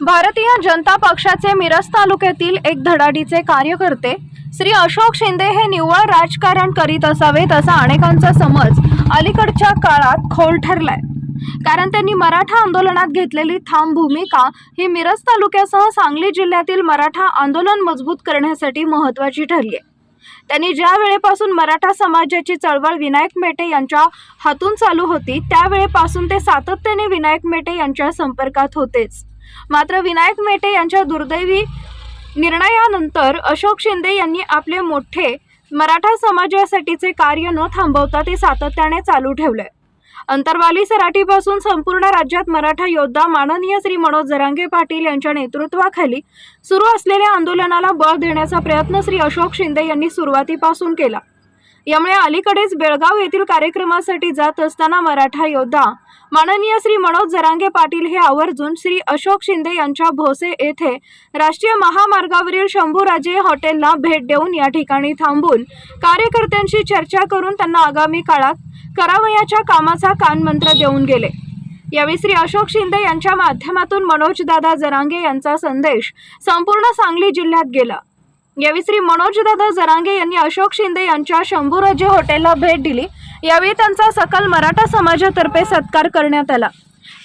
भारतीय जनता पक्षाचे मिरज तालुक्यातील एक धडाडीचे कार्यकर्ते श्री अशोक शिंदे हे निव्वळ राजकारण करीत असावेत असा अनेकांचा समज अलीकडच्या काळात खोल ठरलाय. कारण त्यांनी मराठा आंदोलनात घेतलेली ठाम भूमिका ही मिरज तालुक्यासह सांगली जिल्ह्यातील मराठा आंदोलन मजबूत करण्यासाठी महत्त्वाची ठरली आहे. त्यांनी ज्या वेळेपासून मराठा समाजाची चळवळ विनायक मेटे यांच्या हातून चालू होती त्यावेळेपासून ते सातत्याने विनायक मेटे यांच्या संपर्कात होतेच. मात्र विनायक मेटे यांच्या दुर्दैवी निर्णयानंतर अशोक शिंदे यांनी आपले मोठे मराठा समाजासाठीचे कार्य न थांबवता ते सातत्याने चालू ठेवले अंतरवाली सराठीपासून संपूर्ण राज्यात मराठा योद्धा माननीय श्री मनोज जरांगे पाटील यांच्या नेतृत्वाखाली सुरू असलेल्या आंदोलनाला बळ देण्याचा प्रयत्न श्री अशोक शिंदे यांनी सुरुवातीपासून केला. यामुळे अलीकडेच बेळगाव येथील कार्यक्रमासाठी जात असताना मराठा योद्धा. माननीय श्री मनोज जरांगे पाटील हे आवर्जून श्री अशोक शिंदे यांच्या भोसे येथे राष्ट्रीय महामार्गावरील शंभूराजे हॉटेलला भेट देऊन या ठिकाणी थांबून कार्यकर्त्यांशी चर्चा करून त्यांना आगामी काळात करावयाच्या कामाचा कानमंत्र देऊन गेले. यावेळी श्री अशोक शिंदे यांच्या माध्यमातून मनोजदादा जरांगे यांचा संदेश संपूर्ण सांगली जिल्ह्यात गेला. यावेळी श्री मनोजदादा जरांगे यांनी अशोक शिंदे यांच्या शंभूराजे हॉटेलला भेट दिली. यावेळी त्यांचा सकल मराठा समाजातर्फे सत्कार करण्यात आला.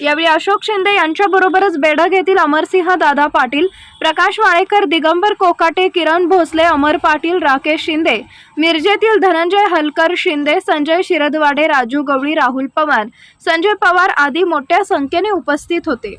यावेळी अशोक शिंदे यांच्याबरोबरच बेडग येथील अमरसिंह दादा पाटील प्रकाश वाळेकर दिगंबर कोकाटे किरण भोसले अमर पाटील राकेश शिंदे मिरजेतील धनंजय हलकर शिंदे संजय शिरदवाडे राजू गवळी राहुल पवार संजय पवार आदी मोठ्या संख्येने उपस्थित होते.